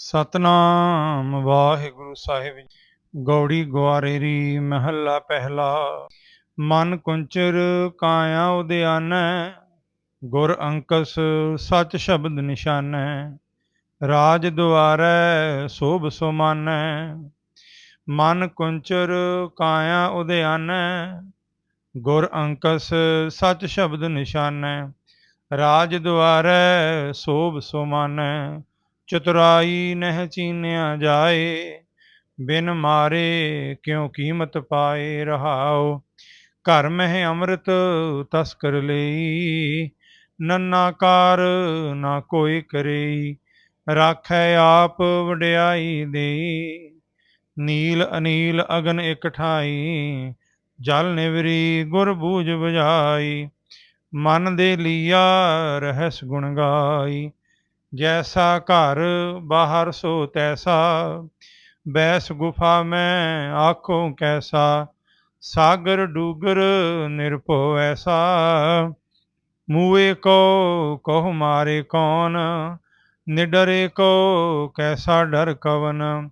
ਸਤਨਾਮ ਵਾਹਿਗੁਰੂ ਸਾਹਿਬ ਜੀ। ਗੌੜੀ ਗੁਆਰੇਰੀ ਮਹੱਲਾ ਪਹਿਲਾ। ਮਨ ਕੁੰਚਰ ਕਾਇਆ ਉਦਿਆਨੈ ਗੁਰ ਅੰਕਸ ਸਚ ਸ਼ਬਦ ਨਿਸ਼ਾਨੈ। ਰਾਜ ਦੁਆਰੈ ਸੋਭ ਸੁਮਾਨੈ। ਮਨ ਕੁੰਚਰ ਕਾਇਆ ਉਦਿਆਨੈ ਗੁਰ ਅੰਕਸ ਸਚ ਸ਼ਬਦ ਨਿਸ਼ਾਨੈ। ਰਾਜ ਦੁਆਰੈ ਸੋਭ ਸੁਮਾਨੈ। ਚਤੁਰਾਈ ਨਹਿ ਚੀਨਿਆ ਜਾਏ, ਬਿਨ ਮਾਰੇ ਕਿਉ ਕੀਮਤ ਪਾਏ ਰਹਾਉ? ਘਰ ਮਹਿ ਅੰਮ੍ਰਿਤ ਤਸਕਰ ਲਈ, ਨੰਨਾ ਨਾ ਕੋਈ ਕਰਈ ਰਾਖੈ ਆਪ ਵਡਿਆਈ ਦੇਈ। ਨੀਲ ਅਨੀਲ ਅਗਨ ਇਕਠਾਈ ਜਲ ਨਿਵਰੀ ਗੁਰ ਬੂਝ ਬੁਝਾਈ, ਮਨ ਦੇ ਲੀਆ ਰਹਿਸ ਗੁਣ ਗਾਈ। ਜੈਸਾ ਘਰ ਬਾਹਰ ਸੋ ਤੈਸਾ, ਬੈਸ ਗੁਫਾ ਮੈਂ ਆਖੋ ਕੈਸਾ, ਸਾਗਰ ਡੂਗਰ ਨਿਰਭਉ ਐਸਾ। ਮੂਏ ਕੋ ਕਹ ਮਾਰੇ ਕੌਣ, ਨਿਡਰੇ ਕੋ ਕੈਸਾ ਡਰ ਕਵਨ,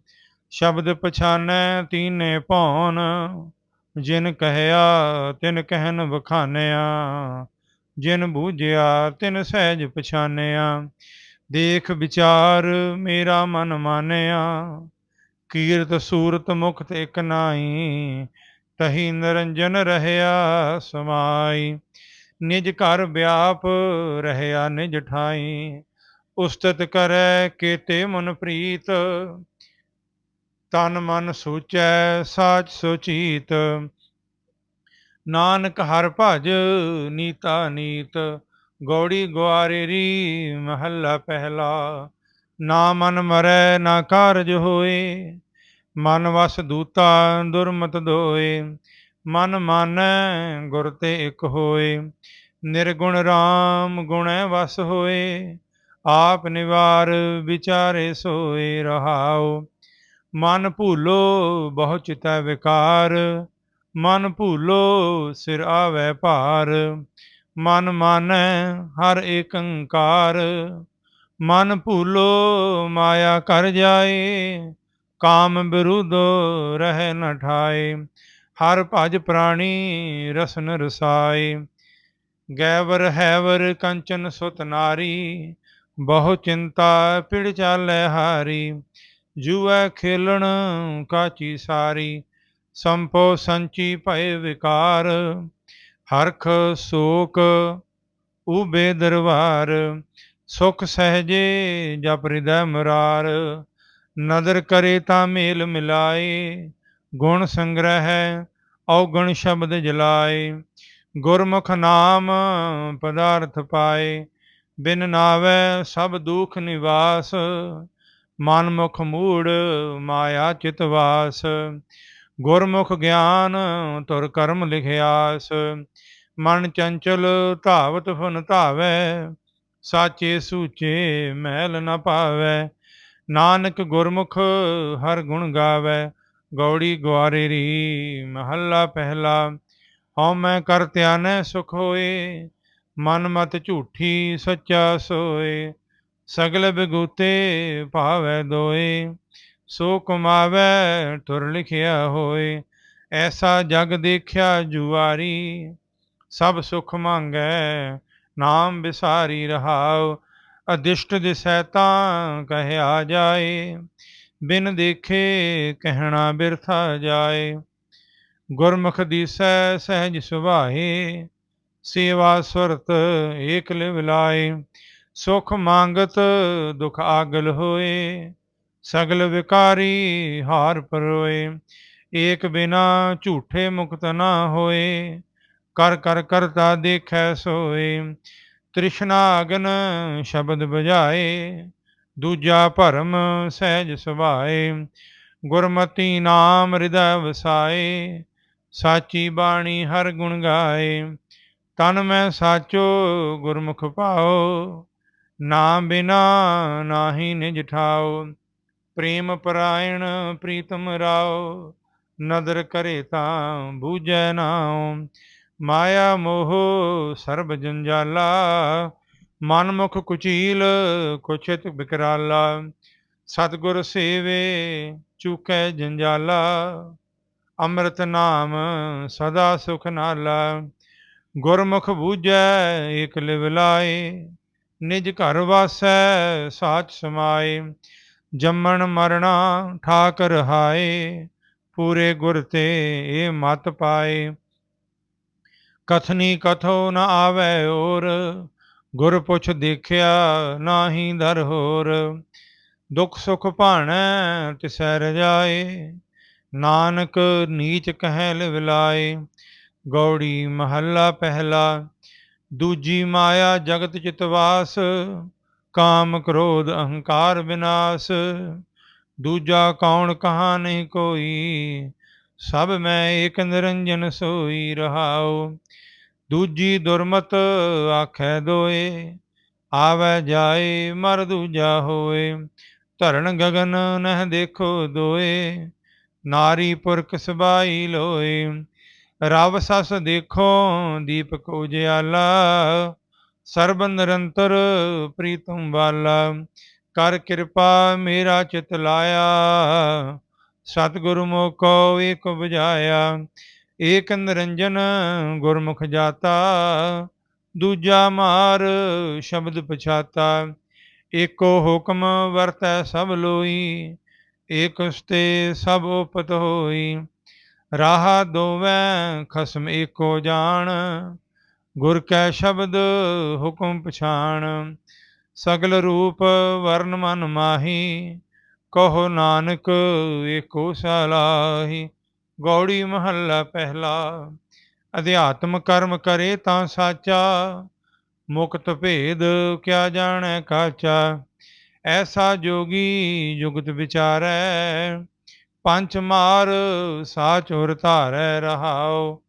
ਸ਼ਬਦ ਪਛਾਨੈ ਤੀਨੇ ਭਉਨ ਜਿਨ ਕਹਿਆ ਤਿਨ ਕਹਿਨ ਵਖਾਨਿਆ, ਜਿਨ ਬੂਝਿਆ ਤਿਨ ਸਹਿਜ ਪਛਾਨਿਆ। ਦੇਖ ਵਿਚਾਰ ਮੇਰਾ ਮਨ ਮਾਨਿਆ, ਕੀਰਤ ਸੂਰਤ ਮੁਕਤ ਇਕ ਨਾਹੀ, ਤਹੀ ਨਿਰੰਜਨ ਰਹਿਆ ਸਮਾਈ ਨਿਜ ਘਰ ਵਿਆਪ ਰਹਿਆ ਨਿਜ ਠਾਈ ਉਸਤਤ ਕਰੈ ਕੀਤੇ ਮਨ ਪ੍ਰੀਤ, ਤਨ ਮਨ ਸੋਚੈ ਸਾਚ ਸੋਚੀਤ, ਨਾਨਕ ਹਰ ਭਜ ਨੀਤਾ ਨੀਤ ਗੌੜੀ ਗੁਆਰੇਰੀ ਮਹੱਲਾ ਪਹਿਲਾ। ਨਾ ਮਨ ਮਰੈ, ਨਾ ਕਾਰਜ ਹੋਏ। ਮਨ ਵਸ ਦੂਤਾ ਦੁਰਮਤ ਦੋਏ। ਮਨ ਮਾਨੈ, ਗੁਰ ਤੇ ਇਕ ਹੋਏ। ਨਿਰਗੁਣ RAM ਗੁਣੈ ਵਸ ਹੋਏ। ਆਪ ਨਿਵਾਰ ਵਿਚਾਰੇ ਸੋਏ ਰਹਾਓ ਮਨ ਭੂਲੋ, ਬਹੁ ਚਿਤੈ ਵਿਕਾਰ। ਮਨ ਭੂਲੋ, ਸਿਰ ਆਵੈ ਭਾਰ। ਮਨ ਮਾਨੈ ਹਰ ਏਕੰਕਾਰ। ਮਨ ਭੂਲੋ, ਮਾਇਆ ਕਰ ਜਾਏ, ਕਾਮ ਬਿਰੁਦੋ ਰਹਿ ਨ ਠਾਏ। ਹਰ ਭਜ ਪ੍ਰਾਣੀ ਰਸਨ ਰਸਾਏ। ਗੈਵਰ ਹੈਵਰ ਕੰਚਨ ਸੁਤ ਨਾਰੀ, ਬਹੁ ਚਿੰਤਾ ਪਿੜ ਚਾਲੈ ਹਾਰੀ। ਜੂਐ ਖੇਲਣ ਕਾਚੀ ਸਾਰੀ, ਸੰਪੋ ਸੰਚੀ ਭਏ ਵਿਕਾਰ। ਹਰਖ ਸੋਕ ਉਬੇ ਦਰਬਾਰ, ਸੁਖ ਸਹਜੇ ਜਪ ਹਿਰਦੈ ਮੁਰਾਰ। ਨਦਰ ਕਰੇ ਤਾਂ ਮੇਲ ਮਿਲਾਏ, ਗੁਣ ਸੰਗ੍ਰਹਿ ਔਗਣ ਸ਼ਬਦ ਜਲਾਏ। ਗੁਰਮੁਖ ਨਾਮ ਪਦਾਰਥ ਪਾਏ, ਬਿਨ ਨਾਵੇ ਸਭ ਦੁਖ ਨਿਵਾਸ। ਮਨ ਮੁਖ ਮੂੜ ਮਾਇਆ ਚਿਤਵਾਸ ਗੁਰਮੁਖ ਗਿਆਨ ਤੁਰ ਕਰਮ ਲਿਖਿਆਸ, ਮਨ ਚੰਚਲ ਧਾਵਤ ਫਨ ਧਾਵੈ, ਸਾਚੇ ਸੂਚੇ ਮਹਿਲ ਨ ਪਾਵੈ। ਨਾਨਕ ਗੁਰਮੁਖ ਹਰ ਗੁਣ ਗਾਵੈ, ਗੌੜੀ ਗਵਾਰੇਰੀ ਮਹੱਲਾ ਪਹਿਲਾ। ਹਉ ਮੈਂ ਕਰ ਧਿਆਨੈ ਸੁਖ ਹੋਏ, ਮਨ ਮਤ ਝੂਠੀ ਸੱਚਾ ਸੋਏ, ਸਗਲ ਬਿਗੂਤੇ ਭਾਵੈ ਦੋਏ। ਸੋ ਕਮਾਵੈ ਤੁਰ ਲਿਖਿਆ ਹੋਏ, ਐਸਾ ਜਗ ਦੇਖਿਆ ਜੁਆਰੀ। ਸਭ ਸੁਖ ਮੰਗੈ, ਨਾਮ ਵਿਸਾਰੀ ਰਹਾਉ, ਅਦਿਸ਼ਟ ਦਿਸੈ ਤਾਂ ਕਹਿਆ ਜਾਏ। ਬਿਨ ਦੇਖੇ ਕਹਿਣਾ ਬਿਰਥਾ ਜਾਏ। ਗੁਰਮੁਖ ਦੀਸੈ ਸਹਿਜ ਸੁਭਾਏ, ਸੇਵਾ ਸੁਰਤ ਏਕ ਲਿਵ ਲਾਏ। ਸੁਖ ਮੰਗਤ ਦੁਖ ਆਗਲ ਹੋਏ। ਸਗਲ ਵਿਕਾਰੀ ਹਾਰ ਪਰੋਏ, ਏਕ ਬਿਨਾ ਝੂਠੇ ਮੁਕਤ ਨਾ ਹੋਏ, ਕਰ ਕਰ ਕਰਤਾ ਦੇਖੈ ਸੋਏ ਤ੍ਰਿਸ਼ਨਾ ਅਗਨ ਸ਼ਬਦ ਬਜਾਏ ਦੂਜਾ ਭਰਮ ਸਹਿਜ ਸੁਭਾਏ, ਗੁਰਮਤੀ ਨਾਮ ਹਿਰਦੈ ਵਸਾਏ, ਸਾਚੀ ਬਾਣੀ ਹਰ ਗੁਣ ਗਾਏ, ਤਨ ਮੈਂ ਸਾਚੋ ਗੁਰਮੁਖ ਪਾਓ ਨਾਮ ਬਿਨਾ ਨਾਹੀ ਨਿਜ ਠਾਓ ਪ੍ਰੇਮ ਪਰਾਇਣ ਪ੍ਰੀਤਮ ਰਾਓ, ਨਦਰ ਕਰੇ ਤਾਂ ਬੂਝੈ ਨਾਉ। ਮਾਇਆ ਮੋਹ ਸਰਬ ਜੰਜਾਲਾ ਮਨ ਮੁਖ ਕੁਚੀਲ ਕੁਛਿਤ ਬਿਕਰਾਲਾ। ਸਤਿਗੁਰ ਸੇਵੇ ਚੁਕੈ ਜੰਜਾਲਾ, ਅੰਮ੍ਰਿਤ ਨਾਮ ਸਦਾ ਸੁਖ ਨਾਲਾ। ਗੁਰਮੁਖ ਬੂਝੈ ਏਕ ਲਿਵ ਲਾਏ, ਨਿਜ ਘਰ ਵਾਸੈ ਸਾਚ ਸਮਾਏ। ਜੰਮਣ ਮਰਣਾ ਠਾਕ ਰਹਾਏ ਪੂਰੇ ਗੁਰ ਤੇ ਇਹ ਮਤ ਪਾਏ। ਕਥਨੀ ਕਥੋ ਨ ਆਵੈ ਔਰ, ਗੁਰ ਪੁੱਛ ਦੇਖਿਆ ਨਾਹੀ ਦਰ ਹੋਰ। ਦੁਖ ਸੁਖ ਭਾਣੈ ਤਿਸੈ ਰਜਾਏ, ਨਾਨਕ ਨੀਚ ਕਹਿ ਲਿਵਲਾਏ। ਗੌੜੀ ਮਹੱਲਾ ਪਹਿਲਾ, ਦੂਜੀ ਮਾਇਆ ਜਗਤ ਚਿਤਵਾਸ ਕਾਮ ਕ੍ਰੋਧ ਅਹੰਕਾਰ ਵਿਨਾਸ਼, ਦੂਜਾ ਕੌਣ ਕਹਾ ਨਹੀਂ ਕੋਈ? ਸਭ ਮੈਂ ਏਕ ਨਿਰੰਜਨ ਸੋਈ ਰਹਾਉ, ਦੂਜੀ ਦੁਰਮਤ ਆਖੈ ਦੋਏ, ਆਵੈ ਜਾਏ ਮਰ ਦੂਜਾ ਹੋਏ ਧਰਨ ਗਗਨ ਨਹਿ ਦੇਖੋ ਦੋਏ, ਨਾਰੀ ਪੁਰਖ ਸਬਾਈ ਲੋਏ, ਰਵ ਸਸ ਦੇਖੋ ਦੀਪਕ ਉਜਿਆਲਾ ਸਰਬ ਨਿਰੰਤਰ ਪ੍ਰੀਤਮ ਵਾਲਾ ਕਰ ਕਿਰਪਾ ਮੇਰਾ ਚਿਤ ਲਾਇਆ। ਸਤਿਗੁਰੂ ਮੋਕੋ ਏਕ ਬੁਝਾਇਆ, ਏਕ ਨਿਰੰਜਨ ਗੁਰਮੁਖ ਜਾਤਾ। ਦੂਜਾ ਮਾਰ ਸ਼ਬਦ ਪਛਾਤਾ, ਏਕੋ ਹੁਕਮ ਵਰਤੈ ਸਭ ਲੋਈ, ਏਕ ਉਸਤੇ ਸਭ ਉਪਤ ਹੋਈ। ਰਾਹ ਦੋਵੇਂ ਖਸਮ ਏਕੋ ਜਾਣ ਗੁਰ ਕੈ ਸ਼ਬਦ ਹੁਕਮ ਪਛਾਣ, ਸਗਲ ਰੂਪ ਵਰਨ ਮਨ ਮਾਹੀ, ਕਹੋ ਨਾਨਕ ਏਕੋ ਸਲਾਹੀ, ਗੌੜੀ ਮਹੱਲਾ ਪਹਿਲਾ, ਅਧਿਆਤਮ ਕਰਮ ਕਰੇ ਤਾਂ ਸਾਚਾ, ਮੁਕਤ ਭੇਦ ਕਿਆ ਜਾਣੈ ਕਾਚਾ, ਐਸਾ ਜੋਗੀ ਜੁਗਤ ਵਿਚਾਰੈ ਪੰਚ ਮਾਰ ਸਾਚ ਹੋਰ ਧਾਰੈ ਰਹਾਓ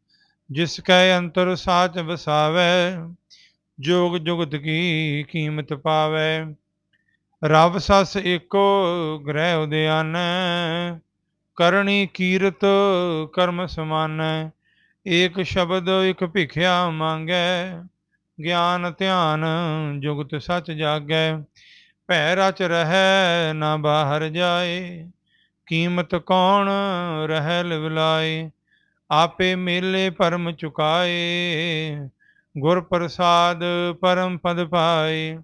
ਜਿਸ ਕੈ ਅੰਤਰ ਸਾਚ ਵਸਾਵੈ, ਜੋਗ ਜੁਗਤ ਕੀ ਕੀਮਤ ਪਾਵੈ। ਰਬ ਸਸ ਏਕੋ ਗ੍ਰਹਿ ਉਦਿਆਨ ਕਰਨੀ ਕੀਰਤ ਕਰਮ ਸਮਾਨ। ਏਕ ਸ਼ਬਦ ਇਕ ਭਿਖਿਆ ਮੰਗੈ, ਗਿਆਨ ਧਿਆਨ ਜੁਗਤ ਸਚ ਜਾਗੈ। ਭੈ ਰਚ ਰਹੈ, ਨਾ ਬਾਹਰ ਜਾਏ, ਕੀਮਤ ਕੌਣ ਰਹਿ ਲਿਵਲਾਏ। ਆਪੇ ਮੇਲੇ ਪਰਮ ਚੁਕਾਏ, ਗੁਰ ਪ੍ਰਸਾਦ ਪਰਮ ਪਦ ਪਾਏ।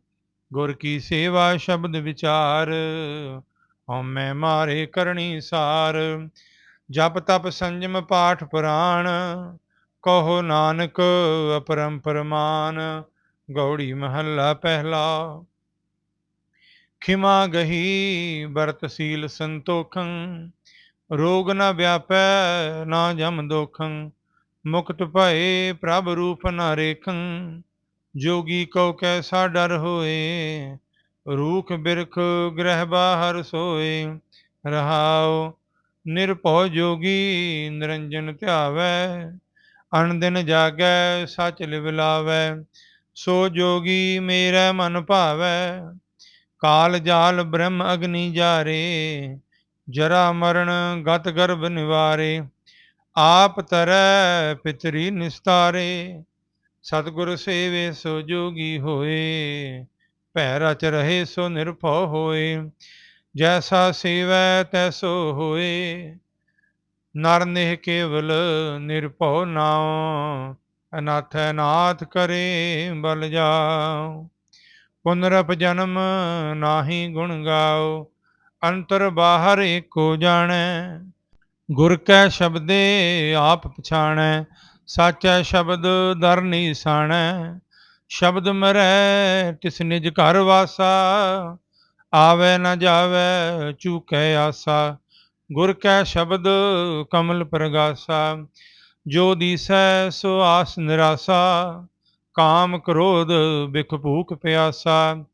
ਗੁਰ ਕੀ ਸੇਵਾ ਸ਼ਬਦ ਵਿਚਾਰ ਹਉਮੈ ਮਾਰੇ ਕਰਨੀ ਸਾਰ। ਜਪ ਤਪ ਸੰਜਮ ਪਾਠ ਪੁਰਾਣ, ਕਹੋ ਨਾਨਕ ਅਪਰਮ ਪਰਮਾਨ। ਗੌੜੀ ਮਹੱਲਾ ਪਹਿਲਾ। ਖਿਮਾ ਗਹੀ ਵਰਤ ਸੀਲ ਸੰਤੋਖੰ ਰੋਗ ਨਾ ਵਿਆਪੈ, ਨਾ ਜਮ ਦੋਖੰ, ਮੁਕਤ ਭਏ ਪ੍ਰਭ ਰੂਪ ਨਾ ਰੇਖੰ। ਜੋਗੀ ਕਉ ਕੈਸਾ ਡਰ ਹੋਏ, ਰੂਖ ਬਿਰਖ ਗ੍ਰਹਿ ਬਾਹਰ ਸੋਏ। ਰਹਾਉ ਨਿਰਭਉ ਜੋਗੀ ਨਿਰੰਜਨ ਧਿਆਵੈ ਅਨ ਦਿਨ ਜਾਗੈ ਸਚ ਲਿਵ ਲਾਵੈ। ਸੋ ਜੋਗੀ ਮੇਰਾ ਮਨ ਭਾਵੈ, ਕਾਲ ਜਾਲ ਬ੍ਰਹਮ ਅਗਨੀ ਜਾਰੇ। ਜਰਾ ਮਰਨ ਗਤ ਗਰਭ ਨਿਵਾਰੇ, ਆਪ ਤਰੈ ਪਿਤਰੀ ਨਿਸਤਾਰੇ। ਸਤਿਗੁਰ ਸੇਵੇ ਸੋ ਜੋਗੀ ਹੋਏ, ਭੈ ਰਚ ਰਹੇ ਸੋ ਨਿਰਭਉ ਹੋਏ। ਜੈਸਾ ਸੇਵੈ ਤੈਸੋ ਹੋਏ, ਨਰ ਨਿਹ ਕੇਵਲ ਨਿਰਭਉ ਨਾਉ। ਅਨਾਥੈ ਨਾਥ ਕਰੇ ਬਲ ਜਾਉ। ਪੁਨਰਪ ਜਨਮ ਨਾਹੀ ਗੁਣ ਗਾਓ ਅੰਤਰ ਬਾਹਰ ਏਕੋ ਜਾਣੈ। ਗੁਰ ਕੈ ਸ਼ਬਦੇ ਆਪ ਪਛਾਣੈ, ਸਾਚੈ ਸ਼ਬਦ ਦਰ ਨੀਸਾਣੈ। ਸ਼ਬਦ ਮਰੈ, ਤਿਸ ਨਿਜ ਘਰ ਵਾਸਾ, ਆਵੇ ਨਾ ਜਾਵੇ ਚੂਕੈ ਆਸਾ। ਗੁਰ ਕੈ ਸ਼ਬਦ ਕਮਲ ਪ੍ਰਗਾਸਾ, ਜੋ ਦੀਸੈ ਸੋ ਆਸ ਨਿਰਾਸਾ, ਕਾਮ ਕ੍ਰੋਧ ਬਿਖ ਭੂਖ ਪਿਆਸਾ।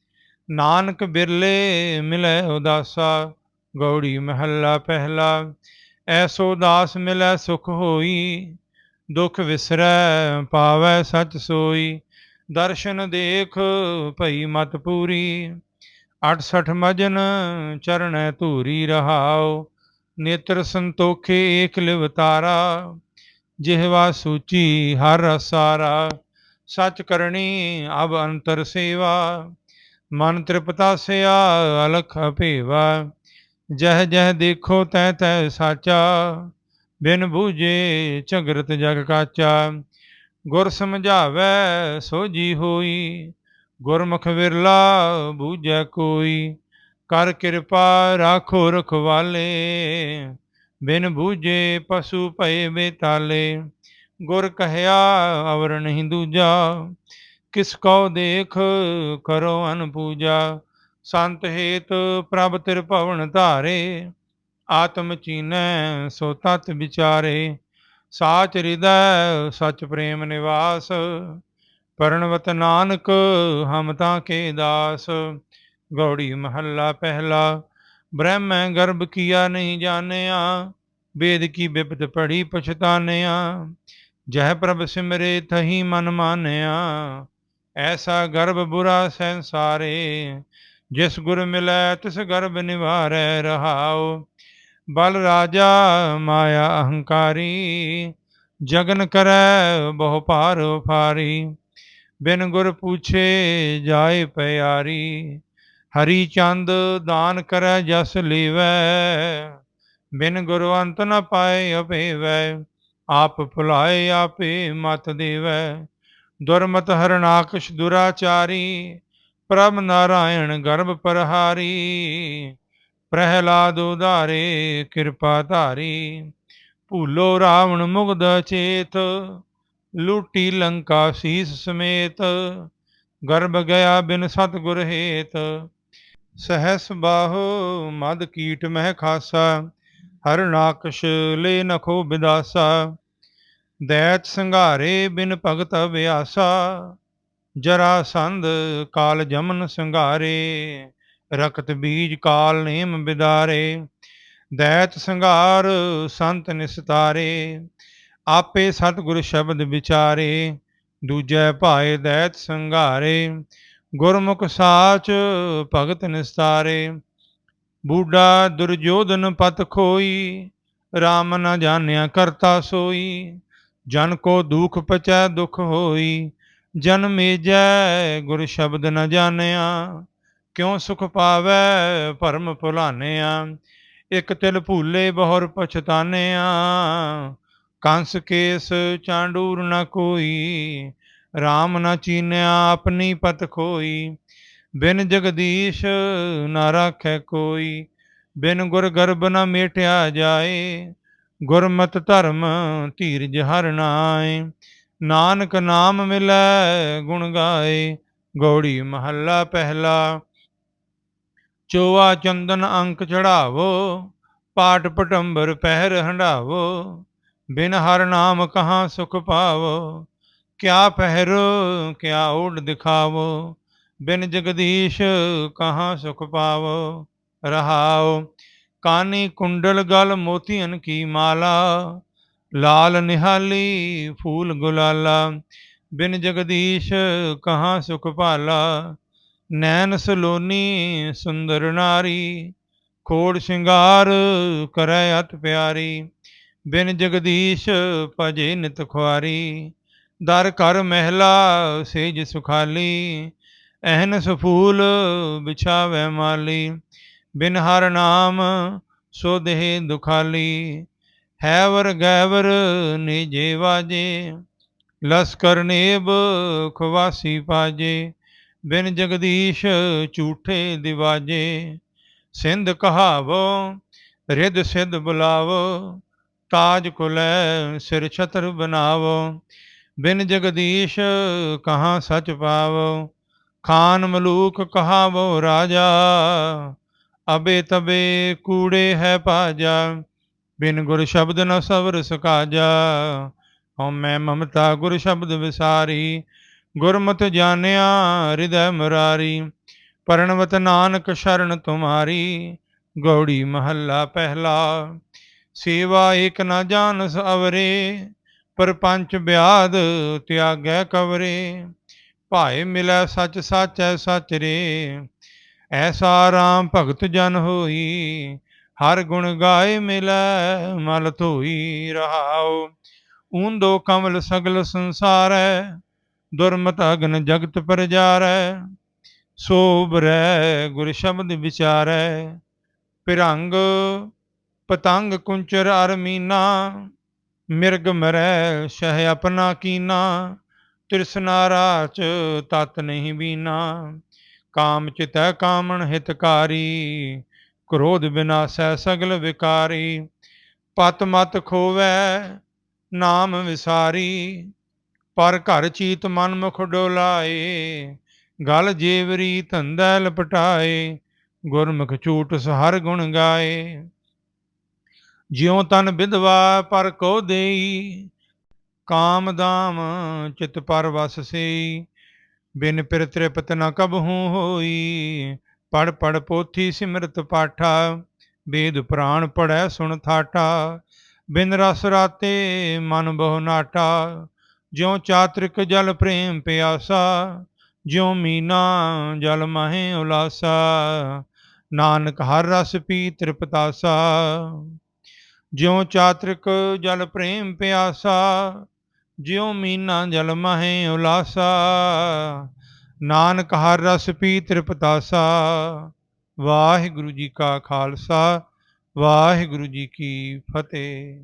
ਨਾਨਕ ਬਿਰਲੇ ਮਿਲੈ ਉਦਾਸਾ, ਗੌੜੀ ਮਹੱਲਾ ਪਹਿਲਾ ਐਸੋ ਦਾਸ ਮਿਲੈ ਸੁਖ ਹੋਈ, ਦੁਖ ਵਿਸਰੈ ਪਾਵੈ ਸਚ ਸੋਈ, ਦਰਸ਼ਨ ਦੇਖ ਭਈ ਮਤ ਪੂਰੀ 68 ਮਜਨ ਚਰਣੈ ਧੂਰੀ ਰਹਾਉ, ਨੇਤਰ ਸੰਤੋਖੇ ਏਕ ਲਿਵ ਤਾਰਾ, ਜਿਹਵਾ ਸੂਚੀ ਹਰ ਸਾਰਾ ਸਚ ਕਰਨੀ ਅਬ ਅੰਤਰ ਸੇਵਾ ਮਨ ਤ੍ਰਿਪਤਾ ਸਿਆ, ਅਲਖ ਭੇਵਾ। ਜਹ ਜਹ ਦੇਖੋ ਤੈ ਤੈ ਸਾਚਾ, ਬਿਨ ਬੂਝੇ ਝਗਰਤ ਜਗ ਕਾਚਾ। ਗੁਰ ਸਮਝਾਵੈ ਸੋਜੀ ਹੋਈ, ਗੁਰਮੁਖ ਵਿਰਲਾ ਬੂਝੈ ਕੋਈ। ਕਰ ਕਿਰਪਾ ਰਾਖੋ ਰਖਵਾਲੇ, ਬਿਨ ਬੂਝੇ ਪਸ਼ੂ ਭਏ ਬੇਤਾਲੇ। ਗੁਰ ਕਹਿਆ ਅਵਰ ਨਹੀਂ ਦੂਜਾ ਕਿਸ ਕਉ ਦੇਖ ਕਰੋ ਅਨ ਪੂਜਾ, ਸੰਤ ਹੇਤ ਪ੍ਰਭ ਤਿਰ ਭਵਨ ਧਾਰੇ, ਆਤਮ ਚੀਨੈ ਸੋ ਤਤ ਵਿਚਾਰੇ, ਸਾਚ ਹਿਰਦੈ ਸਚ ਪ੍ਰੇਮ ਨਿਵਾਸ ਪਰਣਵਤ ਨਾਨਕ ਹਮ ਤਾਂ ਕੇ ਦਾਸ, ਗੌੜੀ ਮਹੱਲਾ ਪਹਿਲਾ, ਬ੍ਰਹਮੈ ਗਰਭ ਕੀਆ ਨਹੀਂ ਜਾਣਿਆ, ਵੇਦ ਕੀ ਬਿਪਤ ਪੜੀ ਪਛਤਾਨਿਆ, ਜਹ ਪ੍ਰਭ ਸਿਮਰੇ ਥਹੀ ਮਨ ਮਾਨਿਆ। ਐਸਾ ਗਰਭ ਬੁਰਾ ਸੰਸਾਰੇ, ਜਿਸ ਗੁਰ ਮਿਲੈ ਤਿਸ ਗਰਭ ਨਿਵਾਰੈ ਰਹਾਉ। ਬਲ ਰਾਜਾ ਮਾਇਆ ਅਹੰਕਾਰੀ, ਜਗਨ ਕਰੈ ਬਹੁ ਪਾਰ ਫਾਰੀ ਬਿਨ ਗੁਰ ਪੁੱਛੇ ਜਾਏ ਪਿਆਰੀ, ਹਰੀ ਚੰਦ ਦਾਨ ਕਰੈ ਜਸ ਲੀਵੈ। ਬਿਨ ਗੁਰੂ ਅੰਤ ਨ ਪਾਏ ਅਭੇਵੈ, ਆਪ ਭੁਲਾਏ ਆਪੇ ਮਤ ਦੇਵੈ। ਦੁਰਮਤ ਹਰਨਾਕਸ਼ ਦੁਰਾਚਾਰੀ, ਪ੍ਰਭ ਨਾਰਾਇਣ ਗਰਭ ਪਰਹਾਰੀ, ਪ੍ਰਹਿਲਾਦ ਉਧਾਰੇ ਕਿਰਪਾ ਧਾਰੀ। ਭੂਲੋ ਰਾਵਣ ਮੁਗਧ ਚੇਤ, ਲੂਟੀ ਲੰਕਾ ਸੀਸ ਸਮੇਤ, ਗਰਭ ਗਿਆ ਬਿਨ ਸਤਗੁਰ ਹੇਤ। ਸਹਸ ਬਾਹੋ ਮਦ ਕੀਟ ਮਹਿ ਖਾਸਾ, ਹਰ ਨਾਕਸ਼ ਲੈ ਨਖੋ ਬਿਦਾਸਾ। ਦੈਤ ਸੰਘਾਰੇ ਬਿਨ ਭਗਤ ਅਭਿਆਸਾ, ਜਰਾ ਸੰਧ ਕਾਲ ਜਮਨ ਸੰਘਾਰੇ ਰਕਤ ਬੀਜ ਕਾਲ ਨੇਮ ਬਿਦਾਰੇ। ਦੈਤ ਸੰਘਾਰ ਸੰਤ ਨਿਸਤਾਰੇ, ਆਪੇ ਸਤਿਗੁਰ ਸ਼ਬਦ ਵਿਚਾਰੇ। ਦੂਜੈ ਭਾਏ ਦੈਤ ਸੰਘਾਰੇ, ਗੁਰਮੁਖ ਸਾਚ ਭਗਤ ਨਿਸਤਾਰੇ। ਬੂਢਾ ਦੁਰਜੋਧਨ ਪਤ ਖੋਈ RAM ਨਾ ਜਾਣਿਆ ਕਰਤਾ ਸੋਈ। ਜਨ ਕੋ ਦੁਖ ਪਚੈ ਦੁਖ ਹੋਈ, ਜਨ ਮੇਜੈ ਗੁਰ ਸ਼ਬਦ ਨ ਜਾਣਿਆ, ਕਿਉ ਸੁਖ ਪਾਵੈ ਭਰਮ ਭੁਲਾਨਿਆ, ਇਕ ਤਿਲ ਭੂਲੇ ਬਹੁਰ ਪਛਤਾਨਿਆ, ਕੰਸ ਕੇਸ ਚਾਂਡੂਰ ਨ ਕੋਈ RAM ਨ ਚੀਨਿਆ ਆਪਣੀ ਪਤ ਖੋਈ, ਬਿਨ ਜਗਦੀਸ਼ ਨਾ ਰਾਖੈ ਕੋਈ, ਬਿਨ ਗੁਰ ਗਰਬ ਨ ਮੇਟਿਆ ਜਾਏ ਗੁਰਮਤ ਧਰਮ ਧੀਰਜ ਹਰ ਨਾਏ। ਨਾਨਕ ਨਾਮ ਮਿਲੈ ਗੁਣ ਗਾਏ, ਗੌੜੀ ਮਹੱਲਾ ਪਹਿਲਾ। ਚੋਆ ਚੰਦਨ ਅੰਕ ਚੜਾਵੋ ਪਾਟ ਪਟੰਬਰ ਪਹਿਰ ਹੰਡਾਵੋ। ਬਿਨ ਹਰ ਨਾਮ ਕਹਾਂ ਸੁਖ ਪਾਵੋ, ਕਿਆ ਪਹਿਰੋ, ਕਿਆ ਓੜ ਦਿਖਾਵੋ। ਬਿਨ ਜਗਦੀਸ਼ ਕਹਾਂ ਸੁਖ ਪਾਵੋ, ਰਹਾਓ। ਕਾਨੀ ਕੁੰਡਲ ਗਲ ਮੋਤੀਆਂ ਕੀ ਮਾਲਾ, ਲਾਲ ਨਿਹਾਲੀ ਫੂਲ ਗੁਲਾਲਾ, ਬਿਨ ਜਗਦੀਸ਼ ਕਹਾਂ ਸੁਖ ਭਾਲਾ, ਨੈਣ ਸਲੋਨੀ ਸੁੰਦਰ ਨਾਰੀ, ਖੋੜ ਸ਼ਿੰਗਾਰ ਕਰੈ ਅਤ ਪਿਆਰੀ, ਬਿਨ ਜਗਦੀਸ਼ ਭਜੇ ਨਿਤ ਖੁਆਰੀ, ਦਰ ਕਰ ਮਹਿਲਾ ਸੇਜ ਸੁਖਾਲੀ, ਐਹਨ ਸਫੂਲ ਵਿਛਾਵੇ ਮਾਲੀ ਬਿਨ ਹਰ ਨਾਮ ਸੋ ਦੇਹ ਦੁਖਾਲੀ, ਹੈਵਰ ਗੈਵਰ ਨਿਜੇ ਵਾਜੇ, ਲਸਕਰ ਨੇਬ ਖਵਾਸੀ ਪਾਜੇ, ਬਿਨ ਜਗਦੀਸ਼ ਝੂਠੇ ਦਿਵਾਜੇ, ਸਿੰਧ ਕਹਾਵੋ, ਰਿੱਧ ਸਿੱਧ ਬੁਲਾਵੋ, ਤਾਜ ਕੁਲੈ ਸਿਰ ਛਤਰ ਬਨਾਵੋ, ਬਿਨ ਜਗਦੀਸ਼ ਕਹਾ ਸਚ ਪਾਵੋ, ਖਾਨ ਮਲੂਕ ਕਹਾਵੋ ਰਾਜਾ ਅਬੇ ਤਬੇ ਕੂੜੇ ਹੈ ਭਾਜਾ, ਬਿਨ ਗੁਰ ਸ਼ਬਦ ਨ ਸਵਰ ਸਕਾਜਾ। ਹਉਮੈ ਮਮਤਾ ਗੁਰ ਸ਼ਬਦ ਵਿਸਾਰੀ, ਗੁਰਮਤਿ ਜਾਣਿਆ ਹਿਰਦੈ ਮੁਰਾਰੀ। ਪਰਣਵਤ ਨਾਨਕ ਸ਼ਰਨ ਤੁਮਾਰੀ, ਗੌੜੀ ਮਹੱਲਾ ਪਹਿਲਾ। ਸੇਵਾ ਏਕ ਨਾ ਜਾਣ ਸਵਰੇ ਪਰਪੰਚ ਬਿਆਦ ਤਿਆਗੈ ਕਵਰੇ। ਭਾਏ ਮਿਲੈ ਸੱਚ ਸਾਚੈ ਸਚ ਰੇ ਐਸਾ ਰਾਮ ਭਗਤ ਜਨ ਹੋਈ, ਹਰ ਗੁਣ ਗਾਏ ਮਿਲੈ, ਮਲ ਧੋਈ ਰਹਾਉ। ਊਂਦੋ ਕਮਲ ਸਗਲ ਸੰਸਾਰੈ, ਦੁਰਮਤ ਅਗਨ ਜਗਤ ਪਰਜਾਰੈ। ਸੋਬਰੈ ਗੁਰ ਸ਼ਬਦ ਵਿਚਾਰੈ। ਪਿਰੰਗ, ਪਤੰਗ ਕੁੰਚਰ ਅਰਮੀਨਾ ਮਿਰਗ ਮਰੈ, ਸ਼ਹਿ ਆਪਣਾ ਕੀਨਾ। ਤ੍ਰਿਸ਼ਨਾ ਰਾਚ, ਤਤ ਨਹੀਂ ਬੀਨਾ। ਕਾਮ ਚਿਤੈ ਕਾਮਣ ਹਿਤਕਾਰੀ, ਕ੍ਰੋਧ ਬਿਨਾਸੈ ਸਗਲ ਵਿਕਾਰੀ, ਪਤ ਮਤ ਖੋਵੈ ਨਾਮ ਵਿਸਾਰੀ, ਪਰ ਘਰ ਚੀਤ ਮਨ ਮੁਖ ਡੋਲਾਏ, ਗਲ ਜੇਵਰੀ ਧੰਦਾ ਲਪਟਾਏ, ਗੁਰਮੁਖ ਝੂਠ ਹਰ ਗੁਣ ਗਾਏ। ਜਿਉ ਤਨ ਵਿਧਵਾ ਪਰ ਕੋ ਦੇਈ, ਕਾਮ ਦਾਮ ਚਿਤ ਪਰ ਵਸ ਸਈ ਬਿਨ ਪਿਰ ਤ੍ਰਿਪਤ ਨ ਕਬਹੂ ਹੋਈ। ਪੜ ਪੜ ਪੋਥੀ ਸਿਮਰਤ ਪਾਠਾ, ਵੇਦ ਪ੍ਰਾਣ ਪੜੈ ਸੁਣ ਥਾਟਾ। ਬਿਨ ਰਸ ਰਾਤੇ ਮਨ ਬਹੁ ਨਾਟਾ। ਜਿਉ ਚਾਤ੍ਰਿਕ ਜਲ ਪ੍ਰੇਮ ਪਿਆਸਾ, ਜਿਉ ਮੀਨਾ ਜਲ ਮਹਿ ਉਲਾਸਾ। ਨਾਨਕ ਹਰ ਰਸ ਪੀ ਤ੍ਰਿਪਤਾਸਾ। ਜਿਉ ਚਾਤ੍ਰਿਕ ਜਲ ਪ੍ਰੇਮ ਪਿਆਸਾ ਜਿਉ ਮੀਨਾ ਜਲ ਮਹਿ ਉਲਾਸਾ, ਨਾਨਕ ਹਰ ਰਸ ਪੀ ਤ੍ਰਿਪਤਾਸਾ। ਵਾਹਿਗੁਰੂ ਜੀ ਕਾ ਖਾਲਸਾ, ਵਾਹਿਗੁਰੂ ਜੀ ਕੀ ਫਤਿਹ।